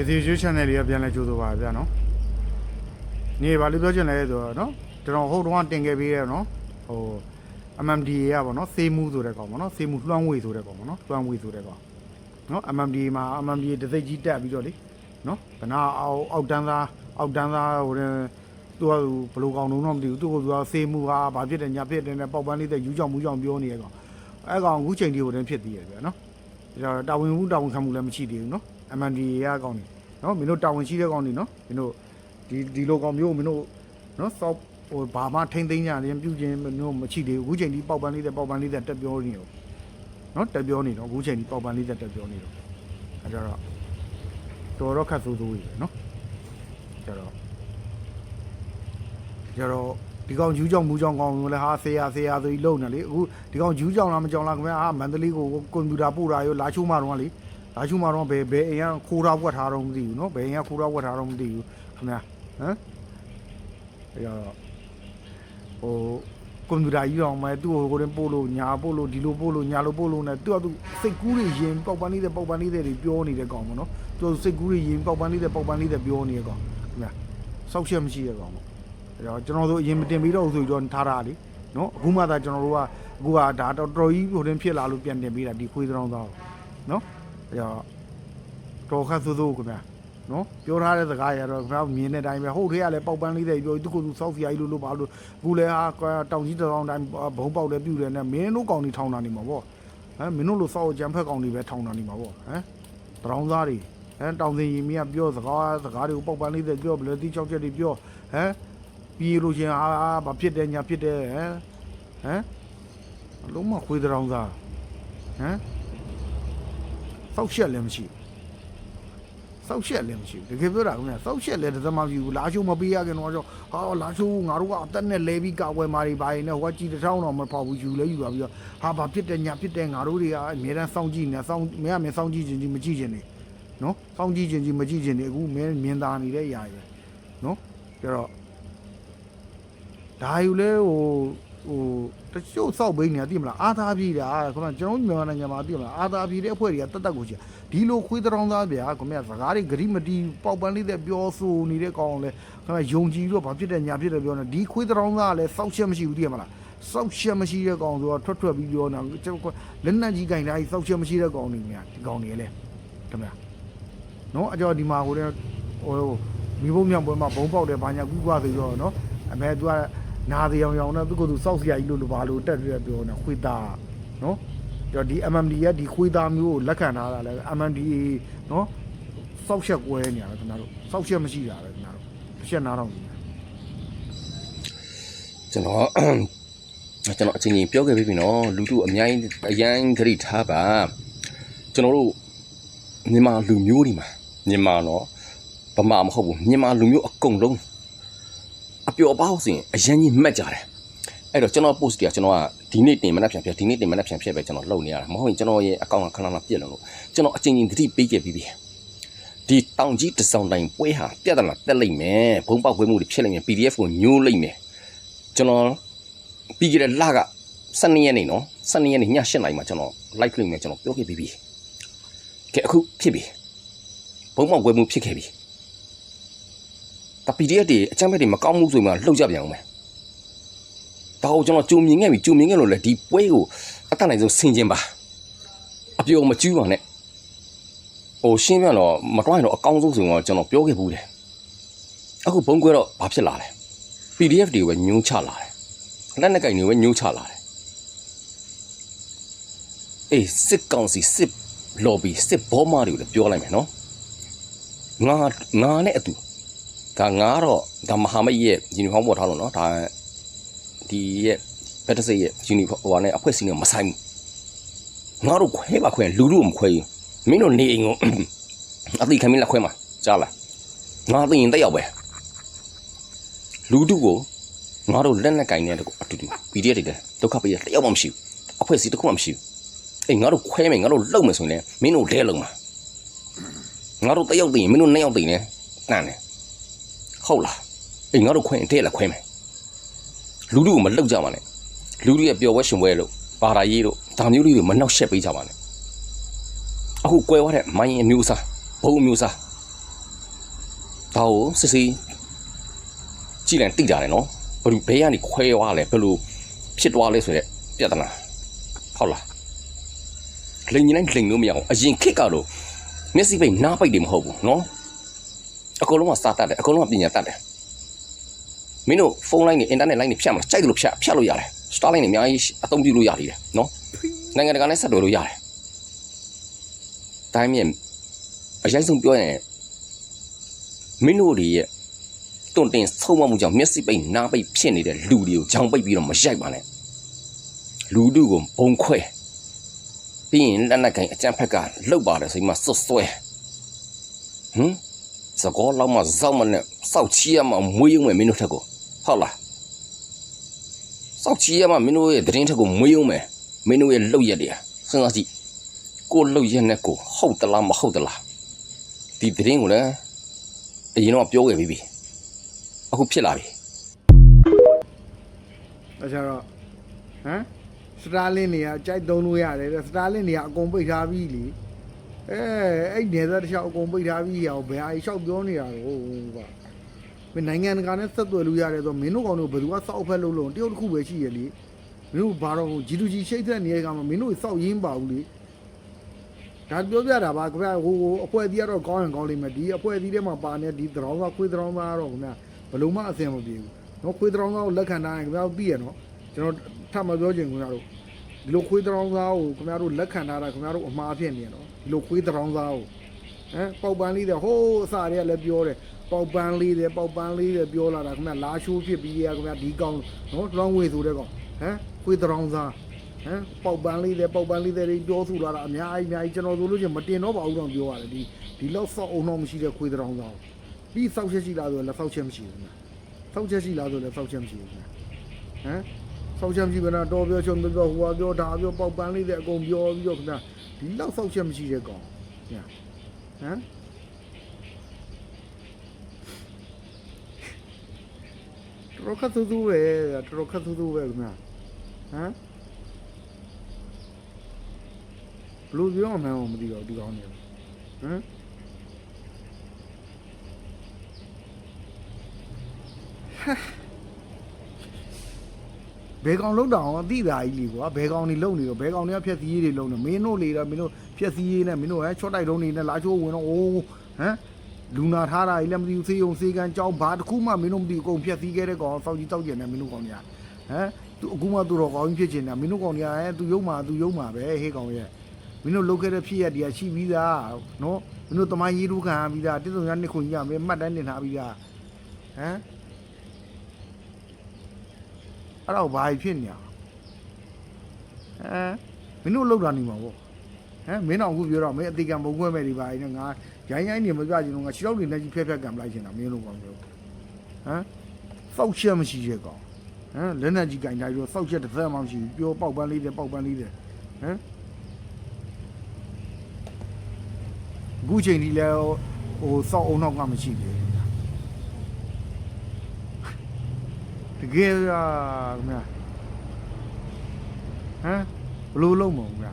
ကစီရွှေ channel လေးကပြန်လဲကြိုးဆိုပါဗျာနော်နေပါလို့ပြောချင်လဲဆိုတော့နော်ကျွန်တော်ဟိုတုန်းကတင်ခဲ့ပေးရနော်ဟို MMDA ရပါနော်စေးမှုဆိုတဲ့ကောင်ပေါ့နော်စေးမှုလွှမ်းဝေဆိုတဲ့ကောင်ပေါ့နော်လွှမ်းဝေဆိုတဲ့ကောင်နော် MMDA မှာ MMDA တစ်စိတ်ကြီးတက်ပြီးတော့လေနော်ဘနာအောက်အောက်တန်းသားအောက်တန်းသားဟိုတဲ့သူကဘယ်လိုကောင်လုံးတော့မသိဘူးသူကသူကစေးမှုဟာဘာဖြစ်တယ်ညာဖြစ်တယ်နဲ့ပေါက်ပန်းလေးတဲ့ယူကြောင်မူကြောင်ပြောနေရကောင်အဲကောင်အခုချိန်ဒီဟိုတဲ့ဖြစ်သေးရဗျာနော်ဒါတော့တာဝန်မှုတာဝန်ခံမှုလည်းမရှိသေးဘူးနော် MMDA ရကောင်နေနော်မင်းတို့တာဝန်ရှိတဲ့ကောင်နေနော်မင်းတို့ဒီဒီလိုကောင်မျိုးမင်းတို့နော်စောက်ဟိုဘာမှထိမ့်သိမ်းကြရင်ပြုခြင်းမင်းတို့မရှိသေးဘူးအခုချိန်ဒီပေါက်ပန်းလေးတဲ့ပေါက်ပန်းလေးတဲ့တက်ပြောနေရောနော်တက်ပြောနေတော့အခုချိန်ဒီပေါက်ပန်းလေးတဲ့တက်ပြောနေတော့အဲကြတော့တော်တော့ခတ်ဆိုးဆိုးကြီးပဲနော်ကြတော့ကြတော့ဒီကောင်ယူကြောင်မူကြောင်ကောင်လည်းဟာဆေးရဆေးရဆိုပြီးလုံနေလေအခုဒီကောင်ယူကြောင်လားမကြောင်လားခင်ဗျာဟာမန္တလေးကိုကွန်ပျူတာပို့တာရောလာချိုးမတော့လေ လာချိုးမတော့ဘယ်ဘယ်အိမ်ကခိုးထားဝက်ထားတော့မသိဘူးနော်ဘယ်အိမ်ကခိုးထားဝက်ထားတော့မသိဘူးခင်ဗျာဟမ်အဲတော့ဟိုကွန်ပျူတာကြီးအောင်မဲသူ့ကိုကိုရင်ပို့လို့ညာပို့လို့ဒီလိုပို့လို့ညာလိုပို့လို့ ਨੇ သူကသူစိတ်ကူးတွေရင်ပေါက်ပန်းလေးတဲ့ပေါက်ပန်းလေးတဲ့တွေပြောနေတဲ့ကောင်ပေါ့နော်သူကစိတ်ကူးတွေရင်ပေါက်ပန်းလေးတဲ့ပေါက်ပန်းလေးတဲ့ပြောနေတဲ့ကောင်ခင်ဗျာစောက်ချက်မရှိတဲ့ကောင်ပေါ့အဲ့တော့ကျွန်တော်တို့အရင်မတင်ပြီးတော့ဆိုပြီးတော့ထားတာလေနော်အခုမှသာကျွန်တော်တို့ကအခုကဒါတော်တော်ကြီးဟိုတင်ဖြစ်လာလို့ပြန်တင်ပေးတာဒီခွေးတောင်းသားနော် အဲ့တော့တော်ခတ်သို့သို့ခင်ဗျာနော်ပြောထားတဲ့စကားရတော့ခင်ဗျာမြင်တဲ့အတိုင်းပဲဟုတ်သေးရလဲပေါက်ပန်းလေးတွေပြောသူကသူစောက်စီယာကြီးလို့လို့ပါလို့အခုလဲဟာတောင်ကြီးတောင်တိုင်းဘုံပေါက်လဲပြူတယ်နဲ့မင်းတို့ကောင်တွေထောင်းတာနေမှာပေါ့ဟမ်မင်းတို့လိုစောက်ကြံဖက်ကောင်တွေပဲထောင်းတာနေမှာပေါ့ဟမ်တောင်းသားတွေဟမ်တောင်စင်ရီမင်းကပြောစကားစကားတွေကိုပေါက်ပန်းလေးတွေပြောဘယ်လိုတိချောက်ချက်တွေပြောဟမ်ပြေလို့ချင်းအာဘာဖြစ်တယ်ညာဖြစ်တယ်ဟမ်ဟမ်အလုံးမခွေးတောင်သားဟမ် စောက်ရှက်လည်းမရှိစောက်ရှက်လည်းမရှိတကယ်ပြောတာခင်ဗျာစောက်ရှက်လည်းတစ်သမမရှိဘူးလာချိုးမပေးရခင်တော့ကြောဟာလာချိုးငါတို့ကအသက်နဲ့လဲပြီးကာဝယ်မာတွေပါရင်လည်းဟိုကကြည်တစ်ထောင်းတော့မဖောက်ဘူးယူလဲယူပါပြီးတော့ဟာဘာဖြစ်တယ်ညာဖြစ်တယ်ငါတို့တွေကအများတန်းစောင့်ကြည့်နေစောင့်မင်းကမင်းစောင့်ကြည့်ခြင်းကြီးမကြည့်ခြင်းနေနော်စောင့်ကြည့်ခြင်းကြီးမကြည့်ခြင်းနေအခုမင်းမြင်သာနေတဲ့ຢာရယ်နော်ကြတော့ဒါယူလဲဟို ဟိုတချို့စောက်ဘိန်းနေသိမလားအာသာပြည်တာခင်ဗျာကျွန်တော်မြန်မာနိုင်ငံမှာသိမလားအာသာပြည်တဲ့အဖွဲ့တွေကတတ်တတ်ကိုရှိဒီလိုခွေးတောင်းသားဗျာခင်ဗျာစကားတွေဂရိမတီပေါက်ပန်းလေးတဲ့ပြောဆိုနေတဲ့ကောင်လဲခင်ဗျာယုံကြည်ပြီးတော့ဘာဖြစ်တယ်ညာဖြစ်တယ်ပြောနေဒီခွေးတောင်းသားကလည်းစောက်ချက်မရှိဘူးသိရမလားစောက်ချက်မရှိတဲ့ကောင်ဆိုတော့ထွက်ထွက်ပြီးပြောနေကျွန်တော်လက်နက်ကြီးကင်တိုင်းစောက်ချက်မရှိတဲ့ကောင်တွေများဒီကောင်တွေလဲခင်ဗျာနော်အကြောဒီမှာဟိုတဲ့ဟိုမိဘမြောင်ပွဲမှာဘုံပေါက်တယ်ဘာညာကူးကွာဆိုတော့နော်အမေသူက နားတရားရောင်နဲ့သူကသူစောက်စရာကြီးလို့လို့ဘာလို့တက်ပြပြောနေခွေးသားနော်ကြောဒီ MMD ရဲ့ဒီခွေးသားမျိုးကိုလက်ခံထားတာလဲ MMDA နော်စောက်ချက်ကွဲနေရတယ်ခင်ဗျားတို့စောက်ချက်မရှိတာပဲခင်ဗျားတို့တစ်ချက်နားတော့ဘူးကျွန်တော်ကျွန်တော်အချင်းချင်းပြောခဲ့ပြီနော်လူတို့အများကြီးအရန်ဂရိထားပါကျွန်တော်တို့မြန်မာလူမျိုးတွေမှာမြန်မာနော်ဗမာမဟုတ်ဘူးမြန်မာလူမျိုးအကုန်လုံး အပျော်ပါအောင်စင်အရန်ကြီးမှတ်ကြတယ်အဲ့တော့ကျွန်တော် post တွေကကျွန်တော်ကဒီနေ့တင်မနှက်ပြန်ပြဒီနေ့တင်မနှက်ပြန်ဖြစ်ပဲကျွန်တော်လုပ်နေရတာမဟုတ်ရင်ကျွန်တော်ရဲ့အကောင့်ကခဏခဏပြက်လို့လို့ကျွန်တော်အချင်းချင်းသတိပေးခဲ့ပြီးပြီဒီတောင်ကြီးတစောင်းတိုင်းပွဲဟာပြဿနာတက်လိမ့်မယ်ဘုံပေါက်ပွဲမှုတွေဖြစ်လိမ့်မယ် PDF ကိုညှိုးလိမ့်မယ်ကျွန်တော်ပြီးကြတဲ့လက12ရက်နေနော်12ရက်နေည7နာရီမှာကျွန်တော် live လုပ်နေကျွန်တော်ပြောခဲ့ပြီးပြီကဲအခုဖြစ်ပြီဘုံမောက်ဝဲမှုဖြစ်ခဲ့ပြီ တ PDF တွေအချမ်းဘက်တွေမကောင်းမှုဆိုမှလှုပ်ကြပြန်အောင်မယ်ဒါကိုကျွန်တော်ကြုံမြင်ခဲ့ပြီကြုံမြင်ခဲ့လို့လေဒီပွဲကိုအတတ်နိုင်ဆုံးဆင်ကျင်ပါအပြုံမကျူးပါနဲ့ဟိုရှင်းပြတော့မတွိုင်းတော့အကောင်းဆုံးဆိုတော့ကျွန်တော်ပြောခဲ့ဘူးတယ်အခုဘုံကွဲတော့ဘာဖြစ်လာလဲ PDF တွေပဲညှိုးချလာတယ်လက်နက်ကင်တွေပဲညှိုးချလာတယ်အေးစစ်ကောင်စီစစ် lobby စစ်ဘောမာတွေကိုလည်းပြောလိုက်မယ်နော်ငါငါနဲ့အတူ ဒါငါတော့ဒါမဟာမိတ်ရဲ့ယူနီဖောင်းပေါ်ထားလို့နော်ဒါဒီရဲ့ဘက်တစိတ်ရဲ့ယူနီဖောင်းဟိုဟာနဲ့အဖွဲ့စည်းနဲ့မဆိုင်ဘူးငါတို့ခွဲပါခွဲလူတို့မခွဲဘူးမင်းတို့နေအိမ်ကိုအတိခံမင်းလက်ခွဲမှာကြားလားငါသိရင်တက်ရောက်ပဲလူတုကိုငါတို့လက်နဲ့ကင်နေတဲ့ကိုအတူတူ PDF တွေလည်းဒုက္ခပေးရတယောက်မှမရှိဘူးအဖွဲ့အစည်းတစ်ခုမှမရှိဘူးအေးငါတို့ခွဲမယ်ငါတို့လုံမယ်ဆိုရင်လည်းမင်းတို့လဲလုံမှာငါတို့တယောက်သိရင်မင်းတို့နှစ်ယောက်သိရင်တန်တယ် ဟုတ်လားအေးငါတို့ခွဲရင်တဲ့လည်းခွဲမယ်လူတုကိုမလှုပ်ကြပါနဲ့လူတုရဲ့ပျော်ပွဲရှင်ပွဲလို့ပါတာရေးလို့ဒါမျိုးလေးတွေမနှောက်ရှက်ပေးကြပါနဲ့အခုကွဲသွားတဲ့မိုင်းအမျိုးအစားဘုံအမျိုးအစားဒါကိုစစ်စစ်ကြည့်လိုက်တိကြတယ်နော်ဘယ်လိုဘဲကနေခွဲသွားလဲဘယ်လိုဖြစ်သွားလဲဆိုတဲ့ပြဿနာဟုတ်လားလိန်ကြီးတိုင်းလိန်လို့မရအောင်အရင်ခစ်ကတော့မျက်စိပိတ်နားပိတ်တယ်မဟုတ်ဘူးနော် အကုန်လုံးကစာတတ်တယ်အကုန်လုံးကပညာတတ်တယ်မင်းတို့ဖုန်းလိုင်းနဲ့အင်တာနက်လိုင်းတွေဖြတ်မှာကြိုက်တယ်လို့ဖြတ်ဖြတ်လို့ရတယ်စတာလိုင်းတွေအများကြီးအသုံးပြုလို့ရသေးတယ်နော်နိုင်ငံတကာနဲ့ဆက်သွယ်လို့ရတယ်တိုင်းမြင်အရင်ဆုံးပြောရင်မင်းတို့တွေရဲ့တွန်တင်ဆုံးမမှုကြောင့်မျက်စိပိတ်နားပိတ်ဖြစ်နေတဲ့လူတွေကိုကြောင်ပိတ်ပြီးတော့မရိုက်ပါနဲ့လူတို့ကိုဘုံခွဲပြီးရင်လက်နက်ကင်အကြမ်းဖက်ကလှုပ်ပါတယ်ဆိုပြီးမှစွတ်စွဲဟမ် စကောလောက်မှဇောက်မနဲ့စောက်ချီရမှမွေးရုံမယ်မင်းတို့ထက်ကိုဟုတ်လားစောက်ချီရမှမင်းတို့ရဲ့သတင်းထက်ကိုမွေးရုံမယ်မင်းတို့ရဲ့လှုပ်ရက်တွေစဉ်းစားကြည့်ကိုလှုပ်ရက်နဲ့ကိုဟုတ်သလားမဟုတ်သလားဒီသတင်းကိုလည်းအရင်တော့ပြောခဲ့ပြီးပြီအခုဖြစ်လာပြီဒါကြတော့ဟမ်စတာလင်းနေကကြိုက်သုံးလို့ရတယ်တဲ့စတာလင်းနေကအကုန်ပိတ်ထားပြီလေ အဲအဲ့နေသားတစ်ချောက်အကုန်ပိတ်ထားပြီဟောဘယ်ဟာလျှောက်ပြောနေတာတော့ဗျာမင်းနိုင်ငံတကာနဲ့ဆက်သွယ်လို့ရတယ်ဆိုမင်းတို့ကောင်တို့ဘယ်သူကစောက်ဖက်လို့လို့တရုတ်တစ်ခုပဲရှိရလေမင်းတို့ဘာတော့ G2G ရှိတ်တဲ့နေရာကမှမင်းတို့စောက်ရင်းပါဘူးလေဒါပြောပြတာပါခင်ဗျာဟိုအဖွဲသီးကတော့ကောင်းရင်ကောင်းလိမ့်မယ်ဒီအဖွဲသီးထဲမှာပါနေဒီသရောင်းသားခွေးသရောင်းသားကတော့ခင်ဗျာဘယ်လုံးမအဆင်မပြေဘူးနော်ခွေးသရောင်းသားကိုလက်ခံထားရင်ခင်ဗျာသိရနော်ကျွန်တော်ထပ်မပြောချင်ခင်ဗျာတို့ဒီလိုခွေးသရောင်းသားကိုခင်ဗျာတို့လက်ခံထားတာခင်ဗျာတို့အမှားဖြစ်နေရနော် ဒီလိုခွေးသရောင်းသားကိုဟမ်ပေါက်ပန်းလေးတဲ့ဟိုးအစာတွေကလည်းပြောတယ်ပေါက်ပန်းလေးတယ်ပေါက်ပန်းလေးတယ်ပြောလာတာခင်ဗျာလာရှိုးဖြစ်ပြီးရခင်ဗျာဒီကောင်နော်တရောင်းဝေဆိုတဲ့ကောင်ဟမ်ခွေးသရောင်းသားဟမ်ပေါက်ပန်းလေးတဲ့ပေါက်ပန်းလေးတဲ့တွေပြောသူလာတာအများကြီးအများကြီးကျွန်တော်တို့လို့ချင်းမတင်တော့ပါဘူးတော့ပြောရတယ်ဒီဒီလောက်ဆောက်အောင်တော့မရှိတဲ့ခွေးတောင်ဆောင်ပြီးဆောက်ချက်ရှိလားဆိုလည်းဆောက်ချက်မရှိဘူးဆောက်ချက်ရှိလားဆိုလည်းဆောက်ချက်မရှိဘူးဟမ်ဆောက်ချက်မရှိဘဲတော့တော်ပြောချုံပြောဟိုကပြောဒါပြောပေါက်ပန်းလေးတဲ့အကုန်ပြောပြီးတော့ခင်ဗျာ ဒီလောက်ဆောက်ချက်မရှိတဲ့ကောင်ညာဟမ်တော်ခတ်သူသူပဲတော်ခတ်သူသူပဲခင်ဗျာဟမ်ဘလို့ပြောမှန်းမသိတော့ဒီကောင်းနေဟမ် ဘယ်ကောင်လုံးတောင်အသိတာကြီးလေကွာဘယ်ကောင်နေလုံနေတော့ဘယ်ကောင်တွေကဖြက်စီးရေးတွေလုံနေမင်းတို့လေတော့မင်းတို့ဖြက်စီးရေးနဲ့မင်းတို့ဟဲချော့တိုက်လုံးနေနဲ့လာချိုးဝင်တော့အိုးဟမ်လူနာထားတာကြီးလည်းမသိဘူးစေးုံစေးကန်ကြောင်းဘာတစ်ခုမှမင်းတို့မသိဘူးအကုန်ဖြက်စီးခဲ့တဲ့ကောင်စောက်ကြီးတောက်ကျင်နေမင်းတို့ကောင်တွေကဟမ်သူအခုမှသူတော်ကောင်းကြီးဖြစ်ချင်တာမင်းတို့ကောင်တွေကဟဲသူယုံမှာသူယုံမှာပဲဟေးကောင်ရဲ့မင်းတို့လုတ်ခဲ့တဲ့ဖြစ်ရက်တရားရှိပြီးသားနော်မင်းတို့တမိုင်းရေးတို့ခံရပြီးသားတိစုံရနှစ်ခုညမင်းမှတ်တမ်းတင်ထားပြီးသားဟမ် အဲ့တော့ဘာဖြစ်နေရဟမ်မင်းတို့လုတ်တာနေမှာပေါ့ဟမ်မင်းတော့အခုပြောတော့မင်းအသေးကံပုံခွဲမဲ့ဒီပါရင်ငါရိုင်းရိုင်းနေမပြချင်တော့ငါခြေထောက်တွေနဲ့ကြီးဖက်ဖက်ကံပလိုက်ချင်တာမင်းတို့ကောင်ပြောဟမ်စောက်ချက်မရှိရဲ့ကောင်ဟမ်လက်နဲ့ကြီးကင်တိုင်းတော့စောက်ချက်တစ်သက်မှမရှိဘူးပြောပေါက်ပန်းလေးတယ်ပေါက်ပန်းလေးတယ်ဟမ်အခုချိန်ဒီလဲဟိုစောက်အောင်တော့ကမရှိဘူးတ ကယ်ရာခင်ဗျာဟမ်ဘလို့လုံးမုံဗျာ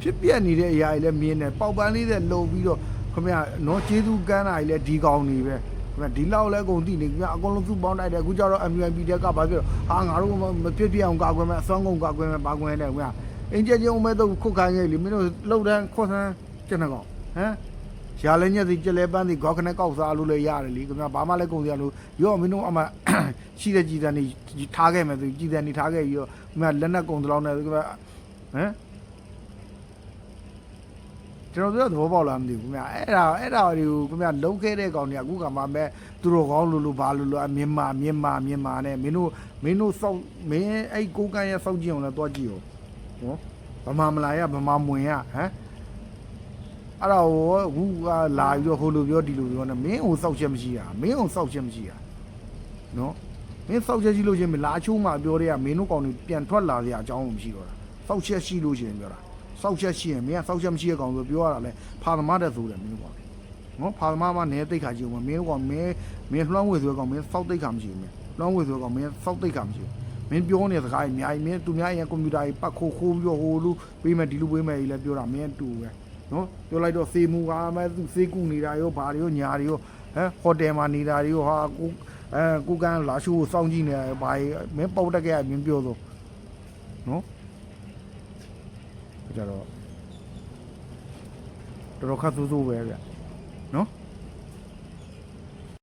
ဖြစ်ပြက်နေတဲ့အရာကြီးလည်းမြင်တယ်ပေါက်ပန်းလေးတဲ့လုံပြီးတော့ခင်ဗျာနော်ကျေးဇူးကမ်းတာကြီးလည်းဒီကောင်းနေပဲခင်ဗျာဒီလောက်လဲအကုန်သိနေခင်ဗျာအကုန်လုံးသူ့ပေါင်းတိုက်တယ်အခုကျတော့ MUNP တက်ကဘာဖြစ်တော့ဟာငါတို့မဖြစ်ပြအောင်ကာကွယ်မယ်အစွမ်းကုန်ကာကွယ်မယ်ပါကွယ်တယ်ခင်ဗျာအင်းကြချင်းအောင်မဲ့တော့ခုတ်ခိုင်းရဲ့လေမင်းတို့လှုပ်တန်းခွတ်ဆန်းကျက်နေကောင်ဟမ် ရှားလဲညက်စီကြက်လဲပန်းစီဂေါခနဲ့ကောက်စားလို့လည်းရတယ်လေခင်ဗျာဘာမှလည်းကုန်စရာလို့ရော့မင်းတို့အမရှိတဲ့ကြည်တန်နေထားခဲ့မယ်သူကြည်တန်နေထားခဲ့ပြီးတော့ခင်ဗျာလက်နဲ့ကုန်တလောင်းနဲ့ခင်ဗျာဟမ်ကျွန်တော်တို့သဘောပေါက်လားမသိဘူးခင်ဗျာအဲ့ဒါအဲ့ဒါတွေကိုခင်ဗျာလုံးခဲ့တဲ့ကောင်တွေကအခုကမှမဲ့သူတို့ကောင်းလို့လို့ဘာလို့လို့အမြင်မာမြင်မာမြင်မာနဲ့မင်းတို့မင်းတို့စောက်မင်းအဲ့ကိုကန်းရဲ့စောက်ကြည့်အောင်လဲတွားကြည့်အောင်နော်ဗမာမလာရဗမာမဝင်ရဟမ် အဲ့တော့ဟူကလာပြီးတော့ဟိုလိုပြောဒီလိုပြောနေမင်းဟိုစောက်ချက်မရှိတာမင်းဟိုစောက်ချက်မရှိတာနော်မင်းစောက်ချက်ရှိလို့ချင်းမလာချိုးမှပြောတဲ့ကမင်းတို့ကောင်တွေပြန်ထွက်လာစရာအကြောင်းမရှိတော့တာစောက်ချက်ရှိလို့ချင်းပြောတာစောက်ချက်ရှိရင်မင်းကစောက်ချက်မရှိတဲ့ကောင်ဆိုပြောရတာလဲဖာသမားတဲ့ဆိုတယ်မင်းတို့ကောင်နော်ဖာသမားမနေတိတ်ခါကြည့်ဦးမင်းတို့ကောင်မင်းမင်းလွှမ်းဝေဆိုတဲ့ကောင်မင်းစောက်တိတ်ခါမရှိဘူးမင်းလွှမ်းဝေဆိုတဲ့ကောင်မင်းစောက်တိတ်ခါမရှိဘူးမင်းပြောနေတဲ့စကားကြီးအများကြီးမင်းသူများရဲ့ကွန်ပျူတာကြီးပတ်ခိုးခိုးပြီးတော့ဟိုလူပေးမယ်ဒီလူပေးမယ်ကြီးလည်းပြောတာမင်းတူပဲဟ နော်ပြောလိုက်တော့စေမူကမဲသူစေကူနေတာရောဘာတွေရောညာတွေရောဟမ်ဟိုတယ်မှာနေတာတွေရောဟာကိုအဲကိုကန်လာရှိုးကိုစောင့်ကြည့်နေတာဘာတွေမင်းပေါက်တက်ကရမင်းပြောတော့နော်ကြတော့တော်တော်ခတ်ဆိုးဆိုးပဲဗျနော်